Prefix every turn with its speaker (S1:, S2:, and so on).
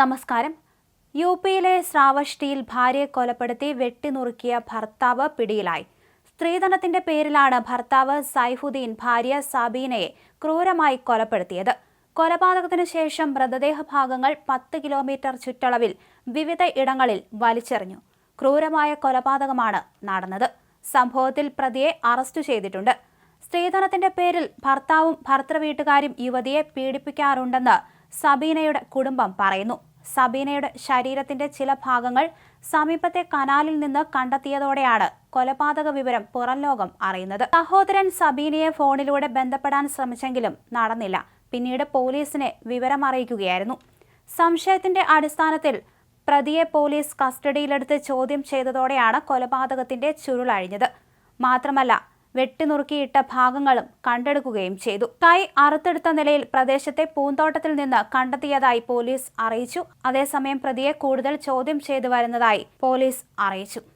S1: നമസ്കാരം. യു പിയിലെ ശ്രാവഷ്ടിയിൽ ഭാര്യയെ കൊലപ്പെടുത്തി വെട്ടിനുറുക്കിയ ഭർത്താവ് പിടിയിലായി. സ്ത്രീധനത്തിന്റെ പേരിലാണ് ഭർത്താവ് സൈഫുദ്ദീൻ ഭാര്യ സബീനയെ ക്രൂരമായി കൊലപ്പെടുത്തിയത്. കൊലപാതകത്തിനു ശേഷം മൃതദേഹ ഭാഗങ്ങൾ പത്ത് കിലോമീറ്റർ ചുറ്റളവിൽ വിവിധ ഇടങ്ങളിൽ വലിച്ചെറിഞ്ഞു. ക്രൂരമായ കൊലപാതകമാണ് നടന്നത്. സംഭവത്തിൽ പ്രതിയെ അറസ്റ്റ് ചെയ്തിട്ടുണ്ട്. സ്ത്രീധനത്തിന്റെ പേരിൽ ഭർത്താവും ഭർത്തൃവീട്ടുകാരും യുവതിയെ പീഡിപ്പിക്കാറുണ്ടെന്ന് സബീനയുടെ കുടുംബം പറയുന്നു. സബീനയുടെ ശരീരത്തിന്റെ ചില ഭാഗങ്ങൾ സമീപത്തെ കനാലിൽ നിന്ന് കണ്ടെത്തിയതോടെയാണ് കൊലപാതക വിവരം പുറം ലോകം അറിയുന്നത്. സഹോദരൻ സബീനയെ ഫോണിലൂടെ ബന്ധപ്പെടാൻ ശ്രമിച്ചെങ്കിലും നടന്നില്ല. പിന്നീട് പോലീസിനെ വിവരമറിയിക്കുകയായിരുന്നു. സംശയത്തിന്റെ അടിസ്ഥാനത്തിൽ പ്രതിയെ പോലീസ് കസ്റ്റഡിയിലെടുത്ത് ചോദ്യം ചെയ്തതോടെയാണ് കൊലപാതകത്തിന്റെ ചുരുളഴിഞ്ഞത്. മാത്രമല്ല വെട്ടിനുറുക്കിയിട്ട ഭാഗങ്ങളും കണ്ടെടുക്കുകയും ചെയ്തു. കൈ അറുത്തെടുത്ത നിലയിൽ പ്രദേശത്തെ പൂന്തോട്ടത്തിൽ നിന്ന് കണ്ടെത്തിയതായി പോലീസ് അറിയിച്ചു. അതേസമയം പ്രതിയെ കൂടുതൽ ചോദ്യം ചെയ്തു വരുന്നതായി പോലീസ് അറിയിച്ചു.